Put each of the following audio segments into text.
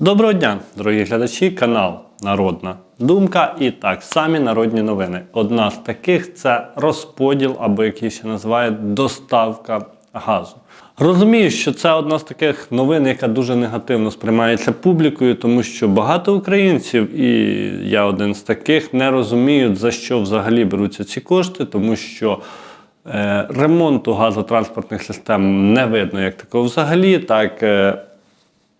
Доброго дня, дорогі глядачі, канал Народна Думка. І так, самі народні новини. Одна з таких це розподіл, або як її ще називають, доставка газу. Розумію, що це одна з таких новин, яка дуже негативно сприймається публікою, тому що багато українців, і я один з таких, не розуміють, за що взагалі беруться ці кошти, тому що е, ремонту газотранспортних систем не видно як такого взагалі. Так, е,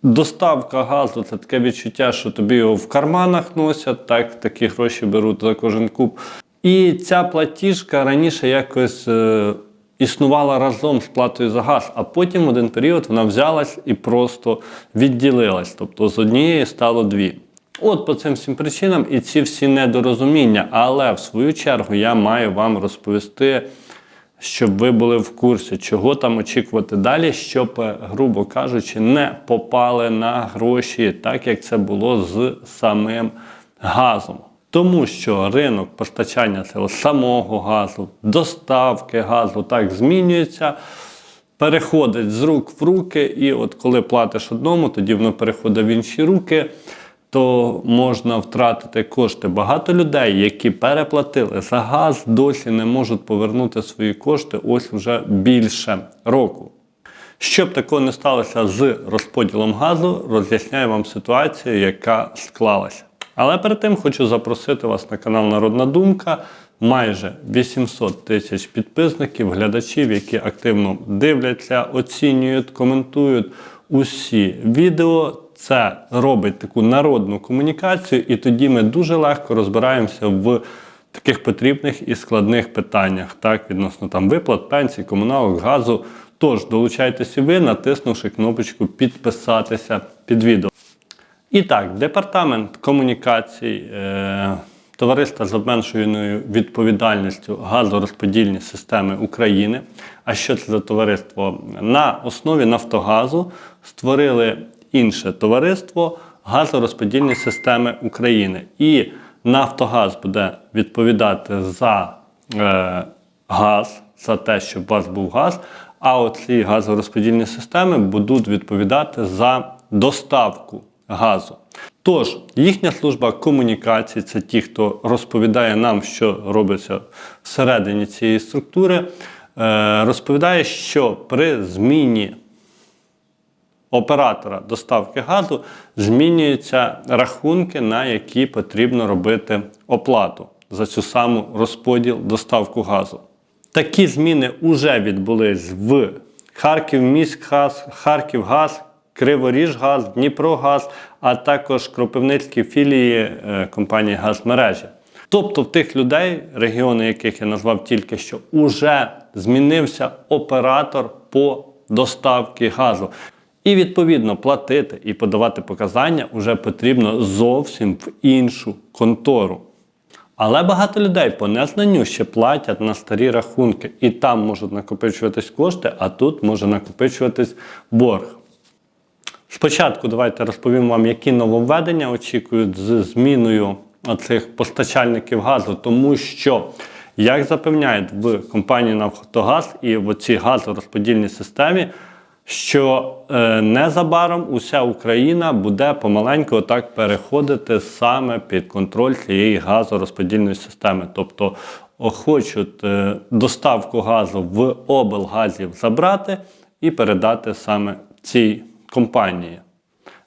Доставка газу це таке відчуття, що тобі його в карманах носять, так, такі гроші беруть за кожен куб. І ця платіжка раніше якось е, існувала разом з платою за газ, а потім в один період вона взялась і просто відділилась. Тобто з однієї стало дві. От по цим всім причинам і ці всі недорозуміння. Але в свою чергу я маю вам розповісти щоб ви були в курсі, чого там очікувати далі, щоб, е, грубо кажучи, не попали на гроші, так як це було з самим газом. Тому що ринок постачання цього самого газу, доставки газу так змінюється, переходить з рук в руки, і от коли платиш одному, тоді воно переходить в інші руки то можна втратити кошти. Багато людей, які переплатили за газ, досі не можуть повернути свої кошти ось вже більше року. Щоб такого не сталося з розподілом газу, роз'ясняю вам ситуацію, яка склалася. Але перед тим хочу запросити вас на канал Народна Думка. Майже 800 тисяч підписників, глядачів, які активно дивляться, оцінюють, коментують усі відео. Це робить таку народну комунікацію, і тоді ми дуже легко розбираємося в таких потрібних і складних питаннях, так, відносно там виплат, пенсій, комуналок, газу. Тож долучайтеся ви, натиснувши кнопочку підписатися під відео. І так, департамент комунікацій. Е Товариства з обмеженою відповідальністю газорозподільні системи України. А що це за товариство? На основі Нафтогазу створили інше товариство газорозподільні системи України. І Нафтогаз буде відповідати за е, газ, за те, щоб у вас був газ. А оці газорозподільні системи будуть відповідати за доставку газу. Тож, їхня служба комунікації це ті, хто розповідає нам, що робиться всередині цієї структури, е, розповідає, що при зміні оператора доставки газу змінюються рахунки, на які потрібно робити оплату за цю саму розподіл доставку газу. Такі зміни вже відбулись в Харківміськгаз, Харківгаз, Криворіжгаз, Дніпрогаз, а також Кропивницькі філії е, компанії Газмережі. Тобто в тих людей, регіони яких я назвав тільки що, уже змінився оператор по доставці газу. І відповідно платити і подавати показання вже потрібно зовсім в іншу контору. Але багато людей по незнанню ще платять на старі рахунки, і там можуть накопичуватись кошти, а тут може накопичуватись борг. Спочатку давайте розповім вам, які нововведення очікують з зміною цих постачальників газу, тому що, як запевняють в компанії Нафтогаз і в цій газорозподільній системі, що е, незабаром уся Україна буде помаленьку так переходити саме під контроль цієї газорозподільної системи. Тобто хочуть е, доставку газу в облгазів забрати і передати саме цій компанії.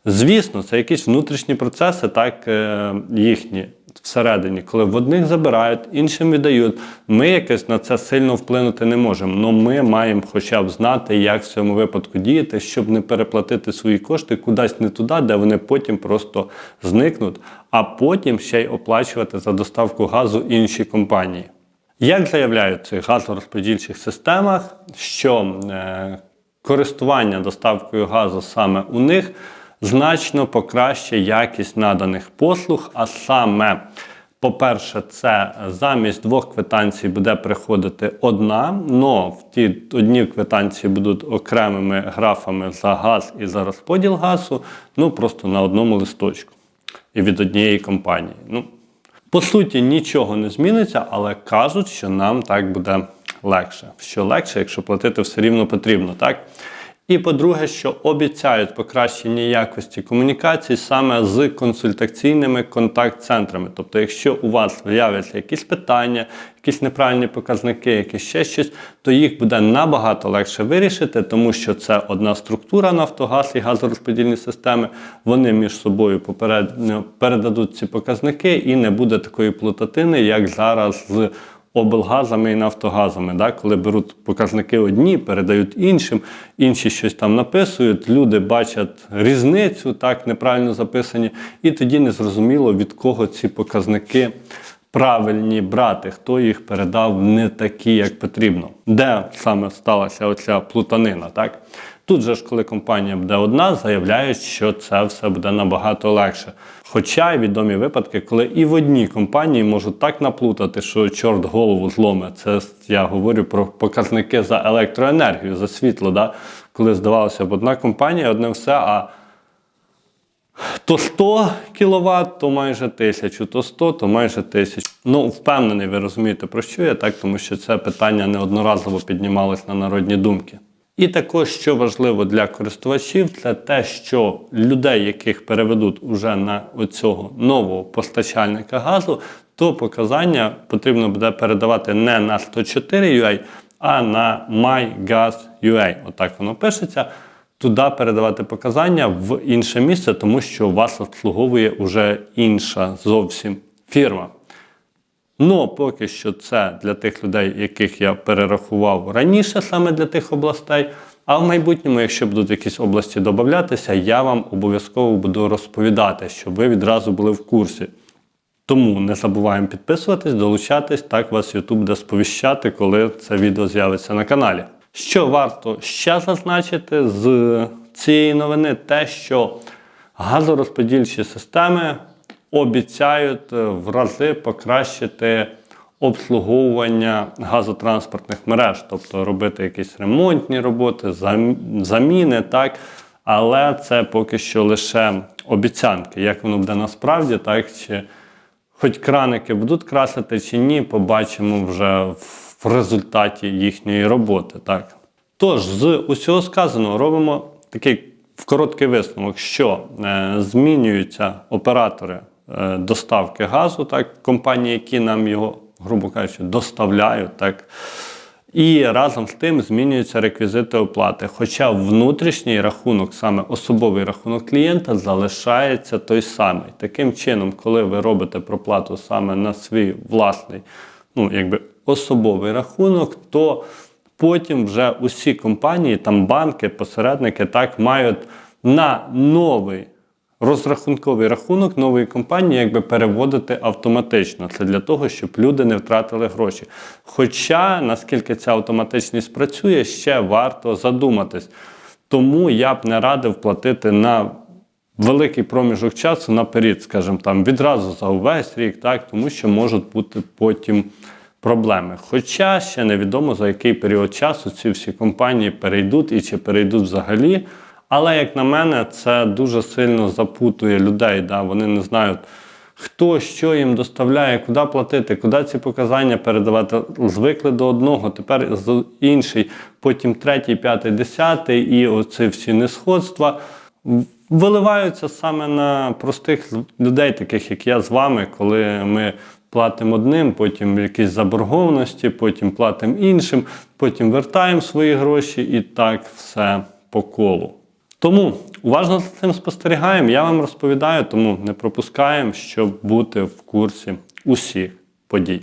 Звісно, це якісь внутрішні процеси, так е, їхні всередині, коли в одних забирають, іншим віддають. Ми якось на це сильно вплинути не можемо. але ми маємо хоча б знати, як в цьому випадку діяти, щоб не переплатити свої кошти кудись не туди, де вони потім просто зникнуть, а потім ще й оплачувати за доставку газу інші компанії. Як заявляють в цих газорозподільчих системах, що е, користування доставкою газу саме у них значно покращує якість наданих послуг, а саме, по-перше, це замість двох квитанцій буде приходити одна, але в ті одні квитанції будуть окремими графами за газ і за розподіл газу, ну просто на одному листочку і від однієї компанії. Ну, По суті, нічого не зміниться, але кажуть, що нам так буде легше. Що легше, якщо платити все рівно потрібно, так? І по-друге, що обіцяють покращення якості комунікацій саме з консультаційними контакт-центрами. Тобто, якщо у вас з'являться якісь питання, якісь неправильні показники, якісь ще щось, то їх буде набагато легше вирішити, тому що це одна структура Нафтогаз і газорозподільні системи. Вони між собою попередньо передадуть ці показники, і не буде такої плутатини, як зараз з облгазами і нафтогазами, да? коли беруть показники одні, передають іншим, інші щось там написують, люди бачать різницю, так, неправильно записані, і тоді незрозуміло, від кого ці показники правильні брати, хто їх передав не такі, як потрібно. Де саме сталася оця плутанина, так? Тут же ж, коли компанія буде одна, заявляють, що це все буде набагато легше. Хоча відомі випадки, коли і в одній компанії можуть так наплутати, що чорт голову зломе. Це я говорю про показники за електроенергію, за світло. Да? Коли здавалося б, одна компанія, одне все, а то 100 кВт, то майже 1000, то 100, то майже 1000. Ну, впевнений, ви розумієте, про що я так, тому що це питання неодноразово піднімалось на народні думки. І також, що важливо для користувачів, це те, що людей, яких переведуть уже на оцього нового постачальника газу, то показання потрібно буде передавати не на 104 UA, а на MyGas.ua. Отак воно пишеться. Туди передавати показання в інше місце, тому що вас обслуговує вже інша зовсім фірма. Ну, поки що це для тих людей, яких я перерахував раніше, саме для тих областей. А в майбутньому, якщо будуть якісь області додатися, я вам обов'язково буду розповідати, щоб ви відразу були в курсі. Тому не забуваємо підписуватись, долучатись, так вас YouTube буде сповіщати, коли це відео з'явиться на каналі. Що варто ще зазначити з цієї новини, те, що газорозподільчі системи обіцяють е, в рази покращити обслуговування газотранспортних мереж, тобто робити якісь ремонтні роботи, заміни, так. Але це поки що лише обіцянки. Як воно буде насправді, так чи хоч краники будуть красити чи ні, побачимо вже в результаті їхньої роботи. Так. Тож, з усього сказаного робимо такий короткий висновок, що е, змінюються оператори доставки газу, так, компанії, які нам його, грубо кажучи, доставляють. Так. І разом з тим змінюються реквізити оплати. Хоча внутрішній рахунок, саме особовий рахунок клієнта, залишається той самий. Таким чином, коли ви робите проплату саме на свій власний, ну якби особовий рахунок, то потім вже усі компанії, там банки, посередники, так мають на новий розрахунковий рахунок нової компанії якби переводити автоматично. Це для того, щоб люди не втратили гроші. Хоча, наскільки ця автоматичність працює, ще варто задуматись. Тому я б не радив платити на великий проміжок часу наперед, скажімо там, відразу за увесь рік, так, тому що можуть бути потім проблеми. Хоча ще невідомо за який період часу ці всі компанії перейдуть і чи перейдуть взагалі. Але, як на мене, це дуже сильно запутує людей. Да? Вони не знають, хто що їм доставляє, куди платити, куди ці показання передавати. Звикли до одного, тепер інший, потім третій, п'ятий, десятий, і оці всі несходства виливаються саме на простих людей, таких як я з вами, коли ми. Платимо одним, потім якісь заборгованості, потім платимо іншим, потім вертаємо свої гроші і так все по колу. Тому уважно за цим спостерігаємо, я вам розповідаю, тому не пропускаємо, щоб бути в курсі усіх подій.